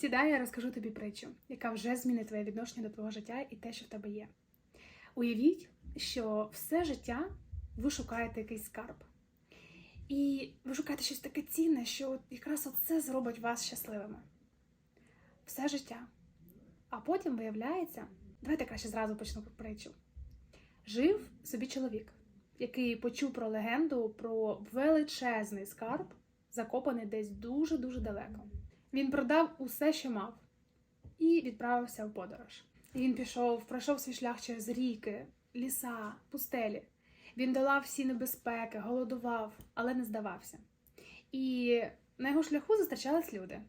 Сідай, я розкажу тобі притчу, яка вже змінить твоє відношення до твого життя і те, що в тебе є. Уявіть, що все життя ви шукаєте якийсь скарб. І ви шукаєте щось таке цінне, що якраз це зробить вас щасливими. Все життя. А потім виявляється, давайте краще зразу почну притчу. Жив собі чоловік, який почув про легенду про величезний скарб, закопаний десь дуже-дуже далеко. Він продав усе, що мав, і відправився в подорож. Він пішов, пройшов свій шлях через ріки, ліса, пустелі. Він долав всі небезпеки, голодував, але не здавався. І на його шляху зустрічались люди,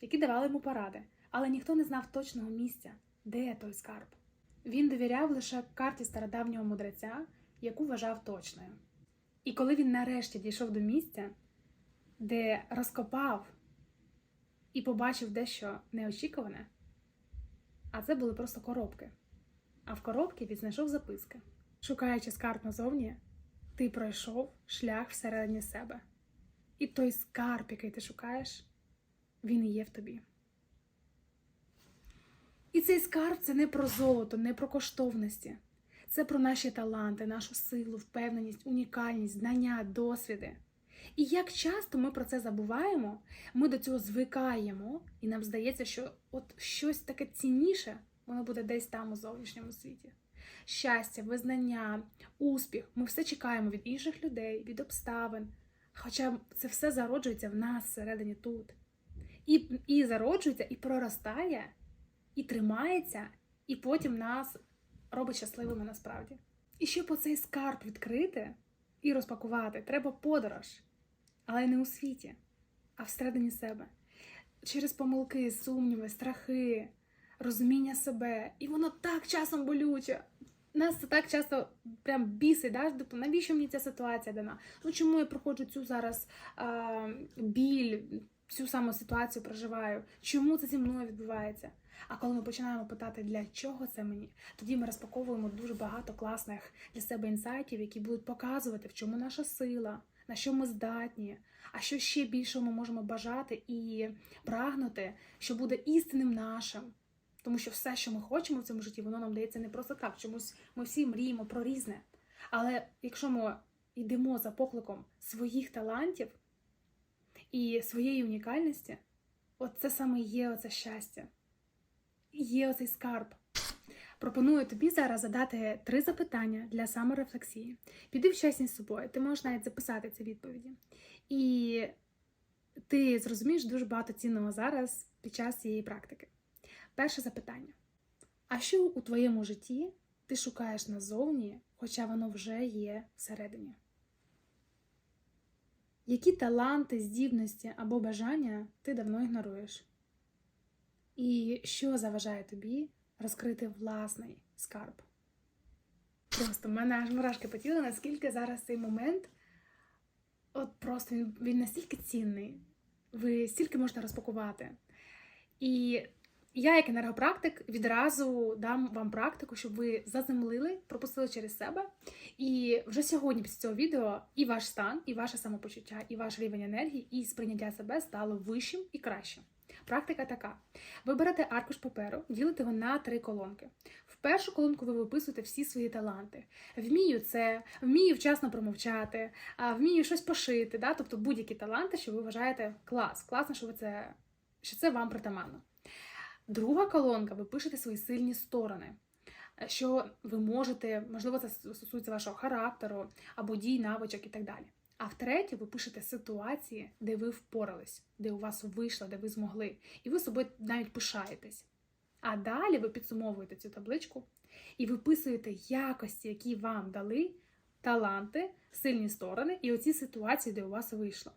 які давали йому поради, але ніхто не знав точного місця, де той скарб. Він довіряв лише карті стародавнього мудреця, яку вважав точною. І коли він нарешті дійшов до місця, де розкопав і побачив дещо неочікуване, а це були просто коробки. А в коробці він знайшов записки. Шукаючи скарб назовні, ти пройшов шлях всередині себе. І той скарб, який ти шукаєш, він і є в тобі. І цей скарб це не про золото, не про коштовності. Це про наші таланти, нашу силу, впевненість, унікальність, знання, досвіди. І як часто ми про це забуваємо, ми до цього звикаємо, і нам здається, що от щось таке цінніше, воно буде десь там у зовнішньому світі. Щастя, визнання, успіх ми все чекаємо від інших людей, від обставин. Хоча це все зароджується в нас всередині тут. І, і зароджується, і проростає, і тримається, і потім нас робить щасливими насправді. І щоб оцей скарб відкрити і розпакувати, треба подорож, але не у світі, а всередині себе. Через помилки, сумніви, страхи, розуміння себе. І воно так часом болюче. Нас це так часто прям бісить, да? Типу, навіщо мені ця ситуація дана? Ну чому я проходжу цю зараз а, біль, цю саму ситуацію проживаю? Чому це зі мною відбувається? А коли ми починаємо питати, для чого це мені, тоді ми розпаковуємо дуже багато класних для себе інсайтів, які будуть показувати, в чому наша сила, на що ми здатні, а що ще більше ми можемо бажати і прагнути, що буде істинним нашим. Тому що все, що ми хочемо в цьому житті, воно нам дається не просто так. Чомусь ми всі мріємо про різне. Але якщо ми йдемо за покликом своїх талантів і своєї унікальності, от це саме є оце щастя, є оцей скарб. Пропоную тобі зараз задати три запитання для саморефлексії. Піди в чесність з собою, ти можеш навіть записати ці відповіді. І ти зрозумієш дуже багато цінного зараз під час цієї практики. Перше запитання: а що у твоєму житті ти шукаєш назовні, хоча воно вже є всередині? Які таланти, здібності або бажання ти давно ігноруєш? І що заважає тобі розкрити власний скарб? Просто в мене аж мурашки по тілу, наскільки зараз цей момент, от просто він, він настільки цінний, ви стільки можете розпакувати. І я, як енергопрактик, відразу дам вам практику, щоб ви заземлили, пропустили через себе. І вже сьогодні, після цього відео, і ваш стан, і ваше самопочуття, і ваш рівень енергії, і сприйняття себе стало вищим і кращим. Практика така: ви берете аркуш паперу, ділите його на три колонки. В першу колонку ви виписуєте всі свої таланти. Вмію це, вмію вчасно промовчати, вмію щось пошити. Да? Тобто будь-які таланти, що ви вважаєте клас. Класно, що ви це, що це вам притаманно. Друга колонка, ви пишете свої сильні сторони. Що ви можете, можливо, це стосується вашого характеру або дій, навичок і так далі. А в третє, ви пишете ситуації, де ви впорались, де у вас вийшло, де ви змогли, і ви собою навіть пишаєтесь. А далі ви підсумовуєте цю табличку і виписуєте якості, які вам дали, таланти, сильні сторони і оці ситуації, де у вас вийшло.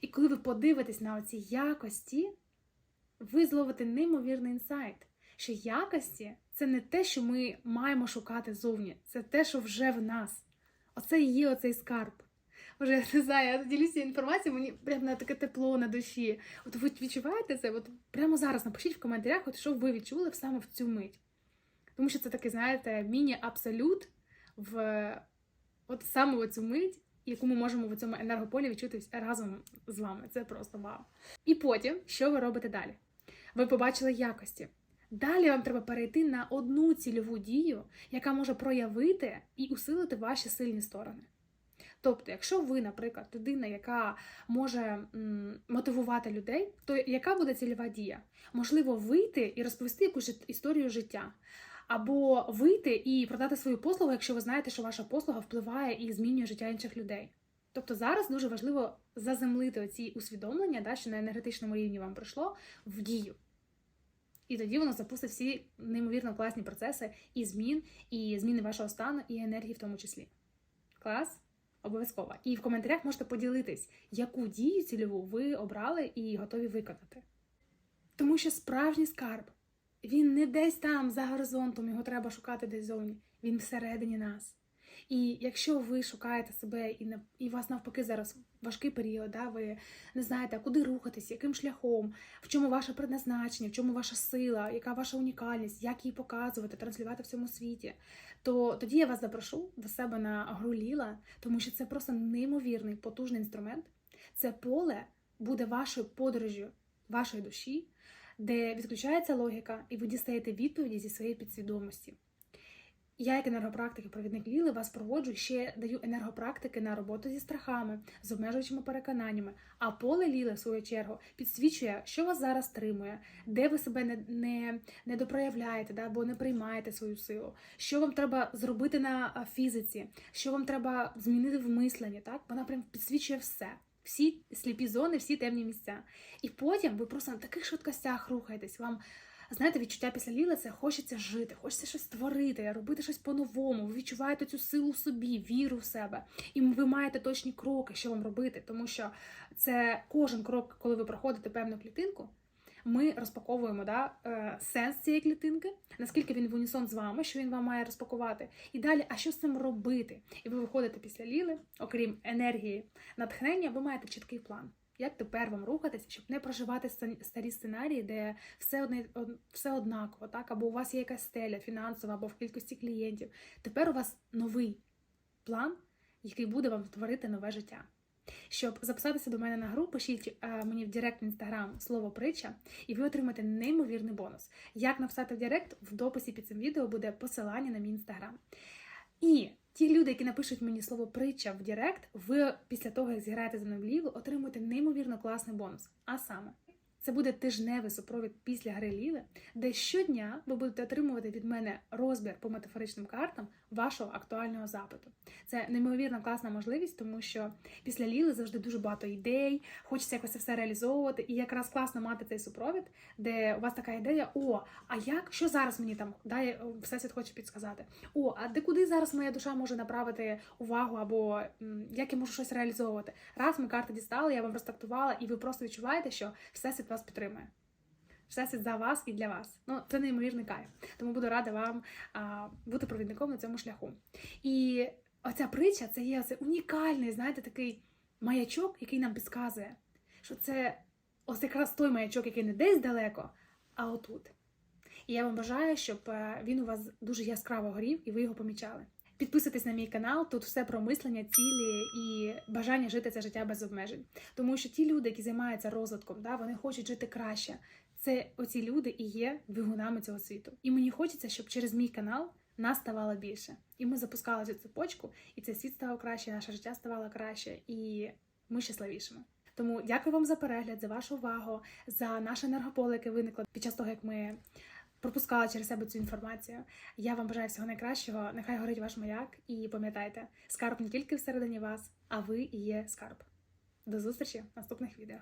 І коли ви подивитесь на оці якості, ви зловите неймовірний інсайт, що якості це не те, що ми маємо шукати зовні, це те, що вже в нас. Оце і є оцей скарб. Може, я не знаю, я ділюся інформацією, мені прямо на таке тепло на душі. От ви відчуваєте це? От прямо зараз напишіть в коментарях, от що ви відчули саме в цю мить. Тому що це такий, знаєте, міні-абсолют в от саме в цю мить, яку ми можемо в цьому енергополі відчути разом з вами. Це просто вау. І потім, що ви робите далі? ви побачили якості. Далі вам треба перейти на одну цільову дію, яка може проявити і усилити ваші сильні сторони. Тобто, якщо ви, наприклад, людина, яка може м, мотивувати людей, то яка буде цільова дія? Можливо, вийти і розповісти якусь історію життя, або вийти і продати свою послугу, якщо ви знаєте, що ваша послуга впливає і змінює життя інших людей. Тобто зараз дуже важливо заземлити оці усвідомлення, да, що на енергетичному рівні вам прийшло в дію. І тоді воно запустить всі неймовірно класні процеси і змін, і зміни вашого стану, і енергії в тому числі. Клас? Обов'язково. І в коментарях можете поділитись, яку дію цільову ви обрали і готові виконати. Тому що справжній скарб, він не десь там за горизонтом, його треба шукати десь зовні. Він всередині нас. І якщо ви шукаєте себе і на і вас навпаки зараз важкий період, да, ви не знаєте, куди рухатись, яким шляхом, в чому ваше предназначення, в чому ваша сила, яка ваша унікальність, як її показувати, транслювати в цьому світі, то тоді я вас запрошу до себе на гру Ліла, тому що це просто неймовірний потужний інструмент. Це поле буде вашою подорожю вашої душі, де відключається логіка, і ви дістаєте відповіді зі своєї підсвідомості. Я, як енергопрактик і провідник Ліли, вас проводжу ще даю енергопрактики на роботу зі страхами, з обмежуючими переконаннями. А поле Ліли, в свою чергу, підсвічує, що вас зараз тримує, де ви себе не, не, не допроявляєте, да, або не приймаєте свою силу, що вам треба зробити на фізиці, що вам треба змінити в мисленні. Так? Вона прям підсвічує все. Всі сліпі зони, всі темні місця. І потім ви просто на таких швидкостях рухаєтесь. Вам знаєте, відчуття після ліла це хочеться жити, хочеться щось створити, робити щось по-новому. Ви відчуваєте цю силу в собі, віру в себе. І ви маєте точні кроки, що вам робити, тому що це кожен крок, коли ви проходите певну клітинку. Ми розпаковуємо да, е, сенс цієї клітинки, наскільки він в унісон з вами, що він вам має розпакувати. І далі, а що з цим робити? І ви виходите після ліли, окрім енергії натхнення, ви маєте чіткий план. Як тепер вам рухатись, щоб не проживати старі сценарії, де все одне все однаково, так? Або у вас є якась стеля фінансова, або в кількості клієнтів. Тепер у вас новий план, який буде вам творити нове життя. Щоб записатися до мене на гру, пишіть е, мені в Директ в інстаграм слово притча, і ви отримаєте неймовірний бонус. Як написати в Директ, в дописі під цим відео буде посилання на мій інстаграм. І ті люди, які напишуть мені слово притча в Директ, ви після того, як зіграєте за мною в лігу, отримуєте неймовірно класний бонус. А саме, це буде тижневий супровід після гри Ліли, де щодня ви будете отримувати від мене розбір по метафоричним картам вашого актуального запиту. Це неймовірно класна можливість, тому що після Ліли завжди дуже багато ідей, хочеться якось це все реалізовувати. І якраз класно мати цей супровід, де у вас така ідея: о, а як що зараз мені там дає всесвіт хоче підсказати? О, а де куди зараз моя душа може направити увагу, або як я можу щось реалізовувати? Раз ми карти дістали, я вам розтактувала, і ви просто відчуваєте, що всесвіт вас підтримує. Всесвіт за вас і для вас. Ну, це неймовірний кайф. Тому буду рада вам а, бути провідником на цьому шляху. І оця притча це є оце унікальний, знаєте, такий маячок, який нам підказує, що це ось якраз той маячок, який не десь далеко, а отут. І я вам бажаю, щоб е, він у вас дуже яскраво горів і ви його помічали. Підписуйтесь на мій канал, тут все про мислення, цілі і бажання жити це життя без обмежень. Тому що ті люди, які займаються розвитком, да, вони хочуть жити краще. Це оці люди і є двигунами цього світу. І мені хочеться, щоб через мій канал нас ставало більше. І ми запускали цю цепочку, і цей світ ставав краще, наше життя ставало краще, і ми щасливішими. Тому дякую вам за перегляд, за вашу увагу, за наше енергополе, яке виникло під час того, як ми пропускали через себе цю інформацію. Я вам бажаю всього найкращого. Нехай горить ваш маяк. І пам'ятайте, скарб не тільки всередині вас, а ви і є скарб. До зустрічі в наступних відео.